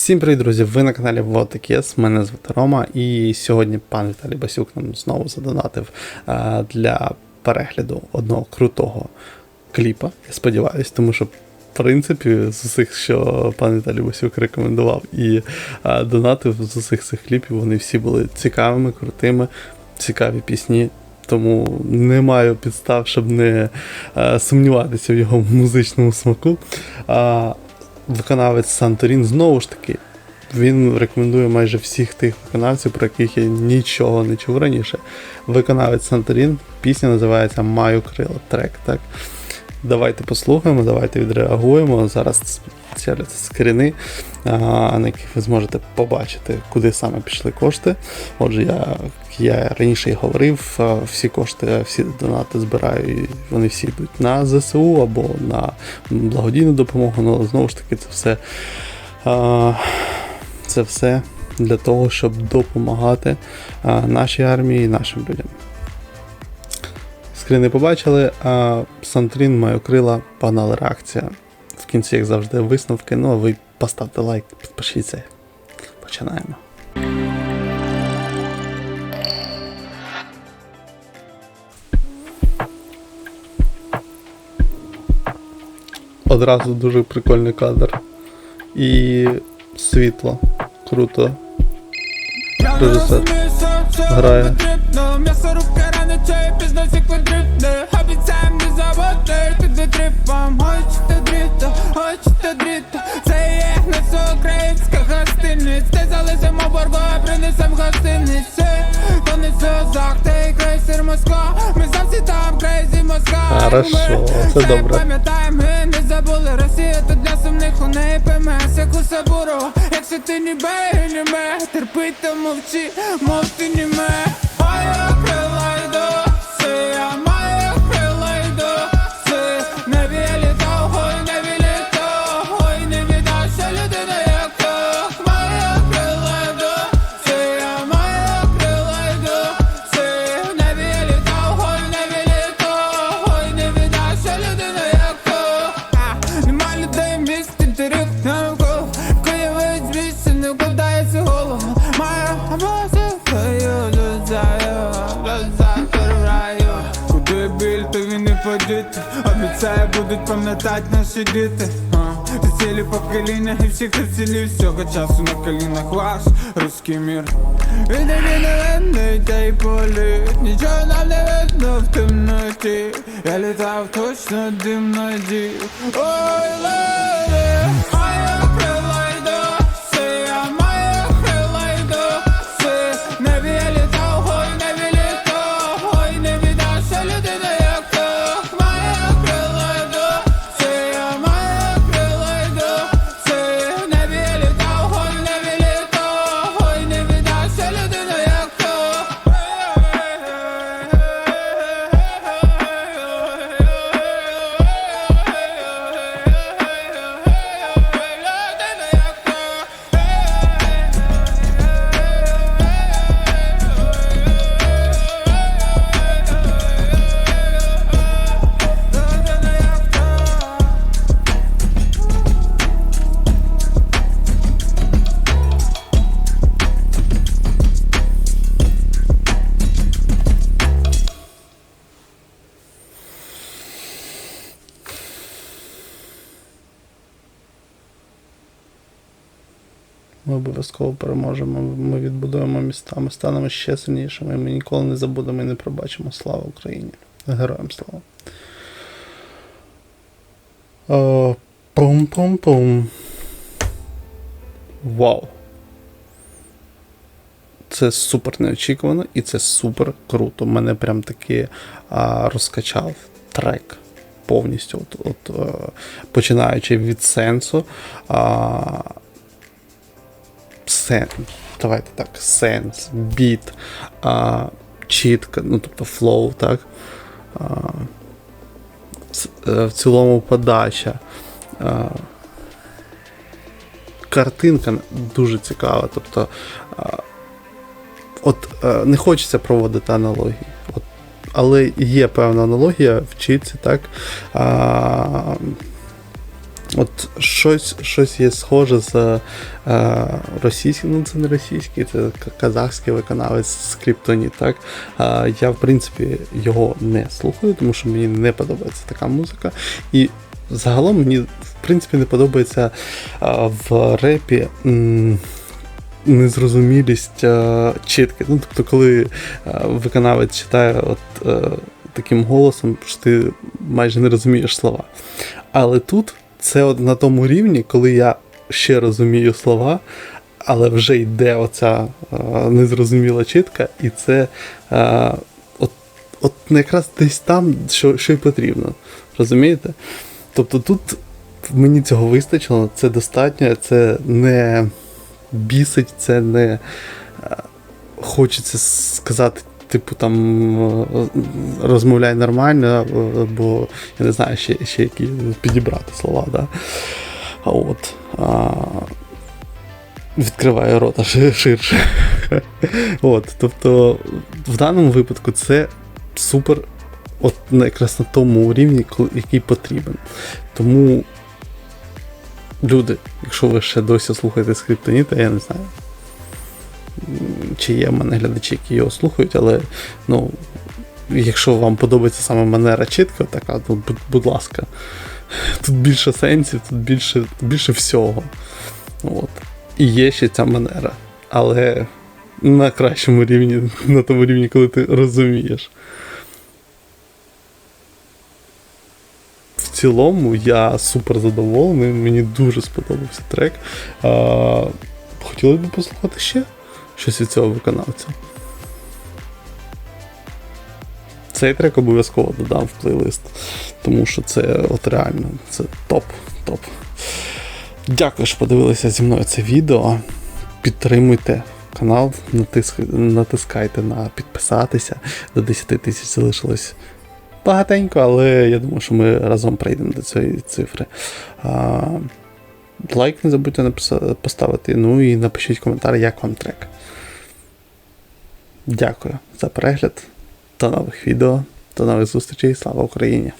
Всім привіт, друзі! Ви на каналі Вотикес, мене звати Рома, і сьогодні пан Віталій Басюк нам знову задонатив е, для перегляду одного крутого кліпа. Я сподіваюся, тому що, в принципі, з усіх, що пан Віталій Басюк рекомендував і е, донатив з усіх цих кліпів, вони всі були цікавими, крутими, цікаві пісні. Тому не маю підстав, щоб не е, сумніватися в його музичному смаку. Виконавець Санторін знову ж таки. Він рекомендує майже всіх тих виконавців, про яких я нічого не чув раніше. Виконавець Санторін, пісня називається Маю крила трек. Так? Давайте послухаємо, давайте відреагуємо. Зараз з'являться скріни, на яких ви зможете побачити, куди саме пішли кошти. Отже, я, я раніше і говорив, всі кошти, всі донати збираю, і вони всі йдуть на ЗСУ або на благодійну допомогу. Ну, але знову ж таки, це все. Це все для того, щоб допомагати нашій армії і нашим людям. Скріни побачили, а Сантрін маю крила, погнали реакція. В кінці, як завжди, висновки. Ну а ви поставте лайк, підпишіться. Починаємо. Одразу дуже прикольний кадр. І світло. Круто. Режисер грає. Ти залишимо боргу, а принесем гостиниці. То не созак, ти крейсер Москва. Ми завжди там, крейзі Москва. Хорошо, це добре. Пам'ятаємо, ми не забули Росія тут для сумних у неї ПМС Як у Сабурова, якщо ти ніби бей, не ме Терпи та мовчи, мов ти не він обіцяю, будуть пам'ятати наші діти. Ти цілі покоління і всіх цілі. Всього часу на колінах ваш русський мір. І не видний, та й політ Нічого нам не видно в темноті. Я літав точно дим надів Ой, леді, Ми обов'язково переможемо. Ми відбудуємо міста, ми станемо ще сильнішими. Ми ніколи не забудемо і не пробачимо. Слава Україні! Героям слава! О, Пум-пум-пум. Вау! Це супер неочікувано і це супер круто. Мене прям таки а, розкачав трек повністю. От, от, е, починаючи від сенсу. А, сен, давайте так, сенс, біт, а, чітка, ну тобто флоу, так. А, е, в цілому подача. А, картинка дуже цікава. Тобто, а, от е, не хочеться проводити аналогії. От, але є певна аналогія, вчиться, так. А, От щось, щось є схоже з е, російським, ну це не російський, це казахський виконавець Скриптоні, так? Е, я, в принципі, його не слухаю, тому що мені не подобається така музика. І загалом мені, в принципі, не подобається е, в репі. м, Незрозумілість е, чітки. Ну, тобто, коли е, виконавець читає от, е, таким голосом, що ти майже не розумієш слова. Але тут це от на тому рівні, коли я ще розумію слова, але вже йде оця е, незрозуміла чітка, і це е, от, от якраз десь там, що, що й потрібно. Розумієте? Тобто тут мені цього вистачило, це достатньо, це не бісить, це не е, хочеться сказати. Типу там е, розмовляй нормально, е, бо я не знаю, ще, ще які підібрати слова, да? А от. А, відкриваю рота ширше. От, тобто, в даному випадку це супер, от на- якраз на тому рівні, який потрібен. Тому, люди, якщо ви ще досі слухаєте скриптоніта, я не знаю. Чи є в мене глядачі, які його слухають, але ну, якщо вам подобається саме манера чітка, така, то будь, ласка. Тут більше сенсів, тут більше, більше всього. От. І є ще ця манера. Але на кращому рівні, на тому рівні, коли ти розумієш. В цілому я супер задоволений, мені дуже сподобався трек. Хотіли б послухати ще щось від цього виконавця. Цей трек обов'язково додам в плейлист, тому що це от реально це топ, топ. Дякую, що подивилися зі мною це відео. Підтримуйте канал, натиск, натискайте на підписатися. До 10 тисяч залишилось багатенько, але я думаю, що ми разом прийдемо до цієї цифри. Лайк не забудьте поставити. Ну і напишіть коментар, як вам трек. Дякую за перегляд. До нових відео, до нових зустрічей. Слава Україні!